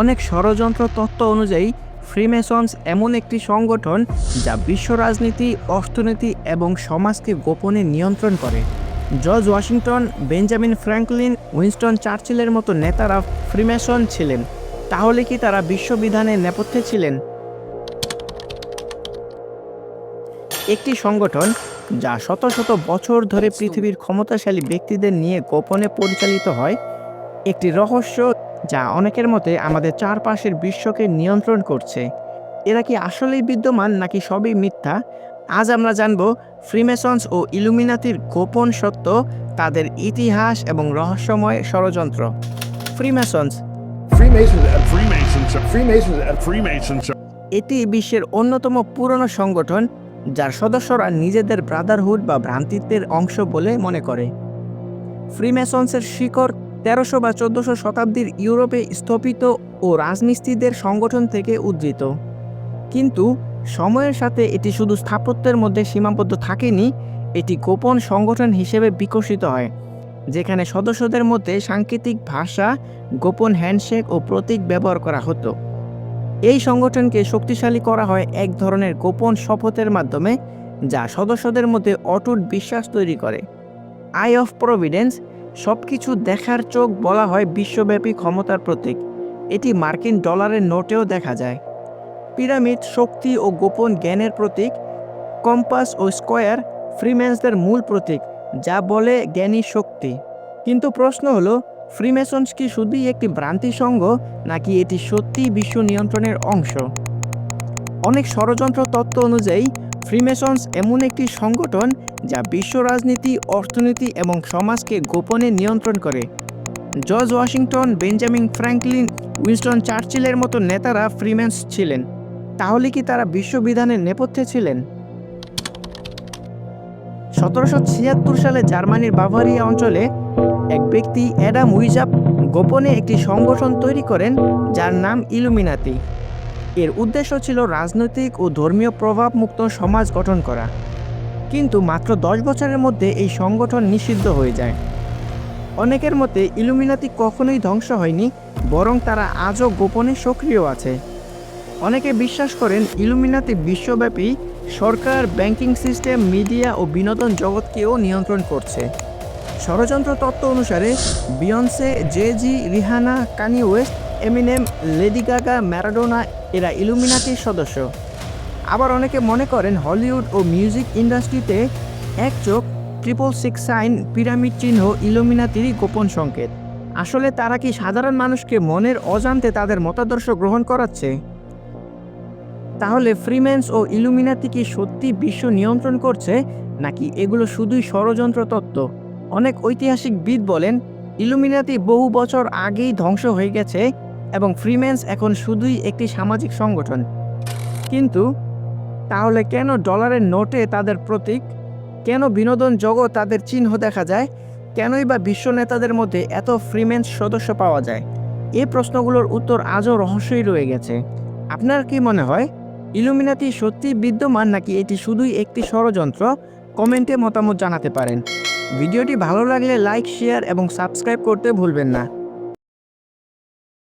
অনেক ষড়যন্ত্র তত্ত্ব অনুযায়ী ফ্রিমেসন্স এমন একটি সংগঠন যা বিশ্ব রাজনীতি, অর্থনীতি এবং সমাজকে গোপনে নিয়ন্ত্রণ করে। George Washington, Benjamin Franklin, Winston চার্চিলের মতো নেতারা ফ্রিমেসন ছিলেন। তাহলে কি তারা বিশ্ববিধানের নেপথ্যে ছিলেন? একটি সংগঠন যা শত শত বছর ধরে পৃথিবীর ক্ষমতাশালী ব্যক্তিদের নিয়ে গোপনে পরিচালিত হয়, একটি রহস্য যা অনেকের মতে আমাদের চারপাশের বিশ্বকে নিয়ন্ত্রণ করছে এরা কি আসলেই বিদ্যমান নাকি সবই মিথ্যা আজ আমরা জানব ফ্রিমেসন্স ও ইলুমিনাতির গোপন সত্য তাদের ইতিহাস এবং রহস্যময় ষড়যন্ত্র ফ্রিমেসন্স. Freemasons and Freemasons. এটি বিশ্বের অন্যতম পুরনো সংগঠন যার সদস্যরা নিজেদের ব্রাদারহুড বা ভ্রান্তিত্বের অংশ বলে মনে করে ফ্রিমেসন্সের শিকড় তেরোশো বা চোদ্দোশো শতাব্দীর ইউরোপে স্থপিত ও রাজমিস্ত্রিদের সংগঠন থেকে উদ্ধৃত। কিন্তু সময়ের সাথে এটি শুধু স্থাপত্যের মধ্যে সীমাবদ্ধ থাকেনি, এটি গোপন সংগঠন হিসেবে বিকশিত হয়, যেখানে সদস্যদের মধ্যে সাংকেতিক ভাষা, গোপন হ্যান্ডশেক ও প্রতীক ব্যবহার করা হতো। এই সংগঠনকে শক্তিশালী করা হয় এক ধরনের গোপন শপথের মাধ্যমে, যা সদস্যদের মধ্যে অটুট বিশ্বাস তৈরি করে। আই অফ প্রভিডেন্স সব কিছু দেখার চোখ বলা হয় বিশ্বব্যাপী ক্ষমতার প্রতীক। এটি মার্কিন ডলারের নোটেও দেখা যায়। পিরামিড শক্তি ও গোপন জ্ঞানের প্রতীক, কম্পাস ও স্কোয়ার ফ্রিম্যান্সদের মূল প্রতীক, যা বলে জ্ঞানী শক্তি। কিন্তু প্রশ্ন হলো ফ্রিমেসন্স কি শুধুই একটি ভ্রান্তি সংঘ নাকি এটি সত্যিই বিশ্ব নিয়ন্ত্রণের অংশ? অনেক ষড়যন্ত্র তত্ত্ব অনুযায়ী ফ্রিমেসন্স এমন একটি সংগঠন যা বিশ্ব রাজনীতি, অর্থনীতি এবং সমাজকে গোপনে নিয়ন্ত্রণ করে। George Washington, Benjamin Franklin, Winston চার্চিলের মতো নেতারা ফ্রিম্যান্স ছিলেন। তাহলে কি তারা বিশ্ববিধানের নেপথ্যে ছিলেন? সতেরোশো ছিয়াত্তর সালে জার্মানির বাভারিয়া অঞ্চলে এক ব্যক্তি অ্যাডাম উইজাপ গোপনে একটি সংগঠন তৈরি করেন যার নাম ইলুমিনাতি। এর উদ্দেশ্য ছিল রাজনৈতিক ও ধর্মীয় প্রভাবমুক্ত সমাজ গঠন করা। কিন্তু মাত্র দশ বছরের মধ্যে এই সংগঠন নিষিদ্ধ হয়ে যায়। অনেকের মতে ইলুমিনাতি কখনোই ধ্বংস হয়নি, বরং তারা আজও গোপনে সক্রিয় আছে। অনেকে বিশ্বাস করেন ইলুমিনাতি বিশ্বব্যাপী সরকার, ব্যাংকিং সিস্টেম, মিডিয়া ও বিনোদন জগৎকেও নিয়ন্ত্রণ করছে। ষড়যন্ত্র তত্ত্ব অনুসারে Beyonce, Jay Z, Rihanna, Kanye West Eminem Lady Gaga Maradona এরা ইলুমিনাতির সদস্য। আবার অনেকে মনে করেন হলিউড ও মিউজিক ইন্ডাস্ট্রিতে এক চোখ ট্রিপল সিক্স সাইন পিরামিড চিহ্ন ইলুমিনাতিরই গোপন সংকেত। আসলে তারা কি সাধারণ মানুষকে মনের অজান্তে তাদের মতাদর্শ গ্রহণ করাচ্ছে? তাহলে ফ্রিম্যান্স ও ইলুমিনাতি কি সত্যি বিশ্ব নিয়ন্ত্রণ করছে, নাকি এগুলো শুধুই ষড়যন্ত্র তত্ত্ব? অনেক ঐতিহাসিকবিদ বলেন ইলুমিনাতি বহু বছর আগেই ধ্বংস হয়ে গেছে এবং ফ্রিম্যান্স এখন শুধুই একটি সামাজিক সংগঠন। কিন্তু তাহলে কেন ডলারের নোটে তাদের প্রতীক? কেন বিনোদন জগৎ তাদের চিহ্ন দেখা যায়? কেনই বা বিশ্ব নেতাদের মধ্যে এত ফ্রিম্যান্স সদস্য পাওয়া যায়? এ প্রশ্নগুলোর উত্তর আজও রহস্যই রয়ে গেছে। আপনার কি মনে হয়? ইলুমিনাতি সত্যি বিদ্যমান নাকি এটি শুধুই একটি ষড়যন্ত্র? কমেন্টে মতামত জানাতে পারেন। ভিডিওটি ভালো লাগলে লাইক, শেয়ার এবং সাবস্ক্রাইব করতে ভুলবেন না।